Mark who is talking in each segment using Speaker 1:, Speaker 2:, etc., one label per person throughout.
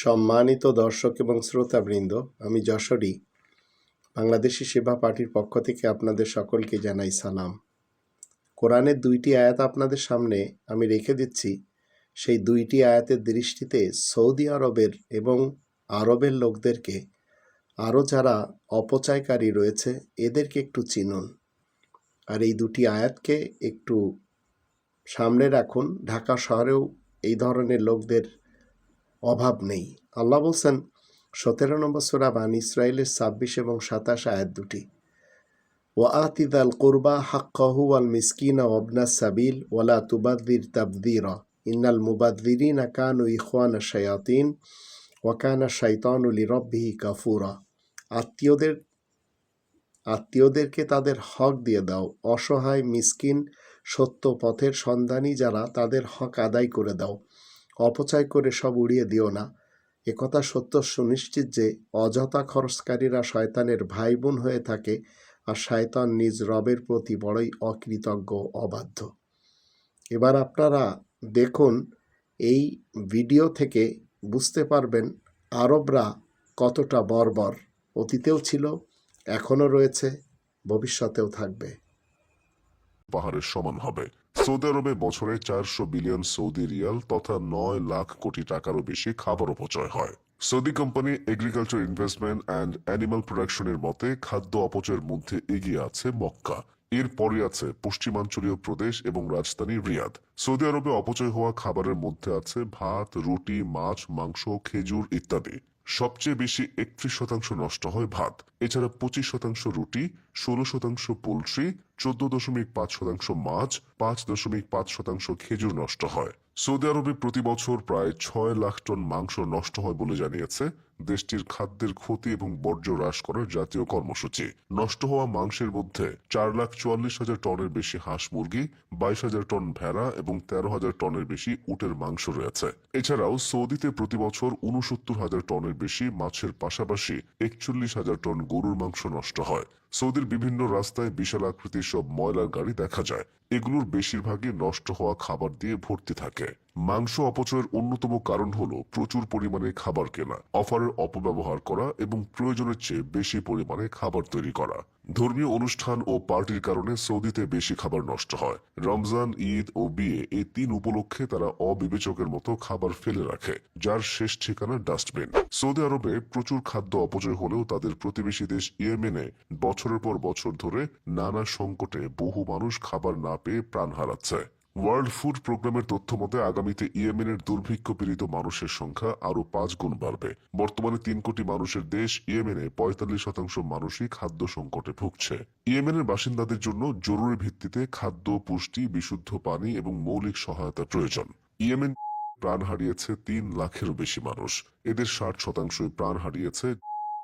Speaker 1: সম্মানিত দর্শক এবং শ্রোতাবৃন্দ, আমি যশোরী বাংলাদেশি সেবা পার্টির পক্ষ থেকে আপনাদের সকলকে জানাই সালাম। কোরআনের দুইটি আয়াত আপনাদের সামনে আমি রেখে দিচ্ছি। সেই দুইটি আয়াতের দৃষ্টিতে সৌদি আরবের এবং আরবের লোকদেরকে, আরও যারা অপচয়কারী রয়েছে, এদেরকে একটু চিনুন। আর এই দুটি আয়াতকে একটু সামনে রাখুন। ঢাকা শহরেও এই ধরনের লোকদের অভাব নেই। আল্লাহ বলছেন, সতেরো নম্বর সোরা বান ইসরায়েলের ছাব্বিশ এবং সাতাশ আয়াত দুটি। ওয়া আতিদাল কুরবা হাক্কাহু আল মিসকিনা ওবনা সাবিল ওয়ালা তুবাদ্দির তাবদিরা। ইন্নাল মুবাদ্দিরিনা কানু ইখওয়ানা শায়াতিন ওয়াকানা শাইতানুলি রব্বিহি কাফুরা। আত্মীয়দের আত্মীয়দেরকে তাদের হক দিয়ে দাও। অসহায়, মিসকিন সত্য পথের সন্ধানী যারা তাদের হক আদায় করে দাও। অপচয় করে সব উড়িয়ে দিও না। একথা সত্য সুনিশ্চিত যে, অযথা খরচকারীরা শয়তানের ভাই বোন হয়ে থাকে আর শয়তান নিজ রবের প্রতি বড়ই অকৃতজ্ঞ অবাধ্য। এবার আপনারা দেখুন, এই ভিডিও থেকে বুঝতে পারবেন আরবরা কতটা বর্বর। অতীতেও ছিল, এখনও রয়েছে, ভবিষ্যতেও থাকবে।
Speaker 2: পাহাড়ের সমান হবে। সৌদি আরবে বছরে চারশো বিলিয়ন সৌদি রিয়াল তথা নয় লাখ কোটি টাকারও বেশি খাবার অপচয় হয়। Saudi company agriculture investment and animal প্রোডাকশনের মতে খাদ্য অপচয়ের মধ্যে এগিয়ে আছে মক্কা। এর পরে আছে পশ্চিমাঞ্চলীয় প্রদেশ এবং রাজধানী রিয়াদ। সৌদি আরবে অপচয় হওয়া খাবারের মধ্যে আছে ভাত, রুটি, মাছ, মাংস, খেজুর ইত্যাদি। সবচেয়ে বেশি একত্রিশ শতাংশ নষ্ট হয় ভাত। এছাড়া পঁচিশ শতাংশ রুটি, ষোলো শতাংশ পোলট্রি, চোদ্দ দশমিক পাঁচ শতাংশ মাছ, পাঁচ দশমিক পাঁচ শতাংশ খেজুর নষ্ট হয়। সৌদি আরবে প্রতি বছর প্রায় ছয় লাখ টন মাংস নষ্ট হয় বলে জানিয়েছে দেশটির খাদ্যের ক্ষতি এবং বর্জ্য হ্রাস করার জাতীয় কর্মসূচি। নষ্ট হওয়া মাংসের মধ্যে চার লাখ চুয়াল্লিশ হাজার টনের বেশি হাঁস মুরগি, বাইশ হাজার টন ভেড়া এবং তেরো হাজার টনের বেশি উটের মাংস রয়েছে। এছাড়াও সৌদিতে প্রতি বছর উনসত্তর হাজার টনের বেশি মাছের পাশাপাশি একচল্লিশ হাজার টন গরুর মাংস নষ্ট হয়। সৌদির বিভিন্ন রাস্তায় বিশাল আকৃতির সব ময়লার গাড়ি দেখা যায়। এগুলোর বেশিরভাগই নষ্ট হওয়া খাবার দিয়ে ভর্তি থাকে। মাংস অপচয়ের অন্যতম কারণ হল প্রচুর পরিমাণে খাবার কেনা, অফারের অপব্যবহার করা এবং প্রয়োজনের চেয়ে বেশি পরিমাণে খাবার তৈরি করা। ধর্মীয় অনুষ্ঠান ও পার্টির কারণে সৌদিতে বেশি খাবার নষ্ট হয়। রমজান, ঈদ ও বিয়ে এই তিন উপলক্ষে তারা অবিবেচকের মতো খাবার ফেলে রাখে, যার শেষ ঠিকানা ডাস্টবিন। সৌদি আরবে প্রচুর খাদ্য অপচয় হলেও তাদের প্রতিবেশী দেশ ইয়েমেনে বছরের পর বছর ধরে নানা সংকটে বহু মানুষ খাবার না পেয়ে প্রাণ হারাচ্ছে। ওয়ার্ল্ড ফুড প্রোগ্রামের তথ্য মতে, আগামীতে ইয়েমেনের দুর্ভিক্ষ পীড়িত মানুষের সংখ্যা আরও পাঁচ গুণ বাড়বে। বর্তমানে তিন কোটি মানুষের দেশ ইয়েমেনে পঁয়তাল্লিশ শতাংশ মানুষই খাদ্য সংকটে ভুগছে। ইয়েমেনের বাসিন্দাদের জন্য জরুরি ভিত্তিতে খাদ্য, পুষ্টি, বিশুদ্ধ পানি এবং মৌলিক সহায়তা প্রয়োজন। ইয়েমেন প্রাণ হারিয়েছে তিন লাখেরও বেশি মানুষ। এদের ষাট শতাংশই প্রাণ হারিয়েছে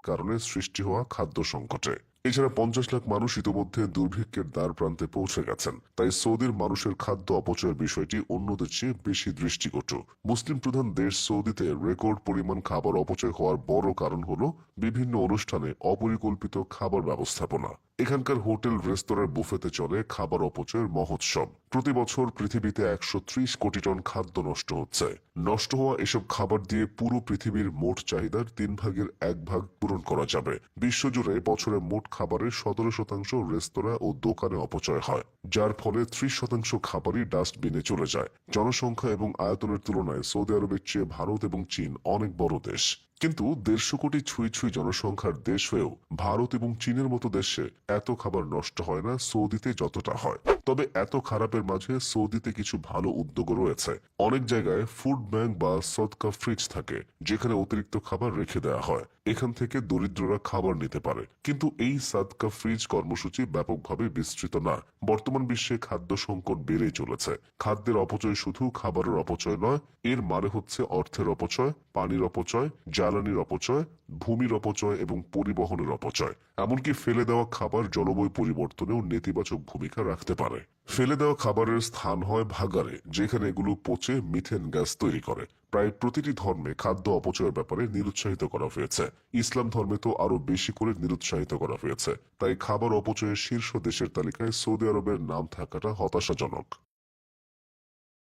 Speaker 2: কারণে সৃষ্টি হওয়া খাদ্য সংকটে। এছাড়া পঞ্চাশ লাখ মানুষ ইতিমধ্যে দুর্ভিক্ষের দ্বার প্রান্তে পৌঁছে গেছেন। তাই সৌদির মানুষের খাদ্য অপচয়ের বিষয়টি অন্যদের চেয়ে বেশি দৃষ্টিকটু মুসলিম প্রধান দেশ সৌদিতে রেকর্ড পরিমাণ খাবার অপচয় হওয়ার বড় কারণ হল বিভিন্ন অনুষ্ঠানে অপরিকল্পিত খাবার ব্যবস্থাপনা। এখানকার হোটেল রেস্তোরাঁর বুফেতে চলে খাবার অপচয়ের মহোৎসব। প্রতি বছর পৃথিবীতে একশো ত্রিশ কোটি টন খাদ্য নষ্ট হচ্ছে। নষ্ট হওয়া এসব খাবার দিয়ে পুরো পৃথিবীর মোট চাহিদার তিন ভাগের এক ভাগ পূরণ করা যাবে। বিশ্বজুড়ে বছরে মোট খাবারের সতেরো শতাংশ রেস্তোরাঁ ও দোকানে অপচয় হয়, যার ফলে ত্রিশ শতাংশ খাবারই ডাস্টবিনে চলে যায়। জনসংখ্যা এবং আয়তনের তুলনায় সৌদি আরবের চেয়ে ভারত এবং চীন অনেক বড় দেশ। কিন্তু দেড়শো কোটি ছুঁই ছুঁই জনসংখ্যার দেশ হয়েও ভারত এবং চীনের মতো দেশে এত খাবার নষ্ট হয় না, সৌদিতে যতটা হয়। তবে এত খারাপের মাঝে সৌদিতে কিছু ভালো উদ্যোগও রয়েছে। অনেক জায়গায় ফুড ব্যাংক বা সদকা ফ্রিজ থাকে, যেখানে অতিরিক্ত খাবার রেখে দেওয়া হয়। এখান থেকে দরিদ্ররা খাবার নিতে পারে। কিন্তু এই সাদকা ফ্রিজ কর্মসূচি ব্যাপকভাবে বিস্তৃত না। বর্তমান বিশ্বে খাদ্য সংকট বেড়েই চলেছে। খাদ্যের অপচয় শুধু খাবারের অপচয় নয়, এর মানে হচ্ছে অর্থের অপচয়, পানির অপচয়, জ্বালানির অপচয়, ভূমির অপচয় এবং পরিবহনের অপচয়। এমনকি ফেলে দেওয়া খাবার জলবায়ু পরিবর্তনেও নেতিবাচক ভূমিকা রাখতে পারে। ফেলে দেওয়া খাবারের স্থান হয় ভাগারে যেখানে এগুলো পচে মিথেন গ্যাস তৈরি করে। প্রায় প্রতিটি ধর্মে খাদ্য অপচয়ের ব্যাপারে নিরুৎসাহিত করা হয়েছে। ইসলাম ধর্মে তো আরও বেশি করে নিরুৎসাহিত করা হয়েছে। তাই খাবার অপচয়ের শীর্ষ দেশের তালিকায় সৌদি আরবের নাম থাকাটা হতাশাজনক।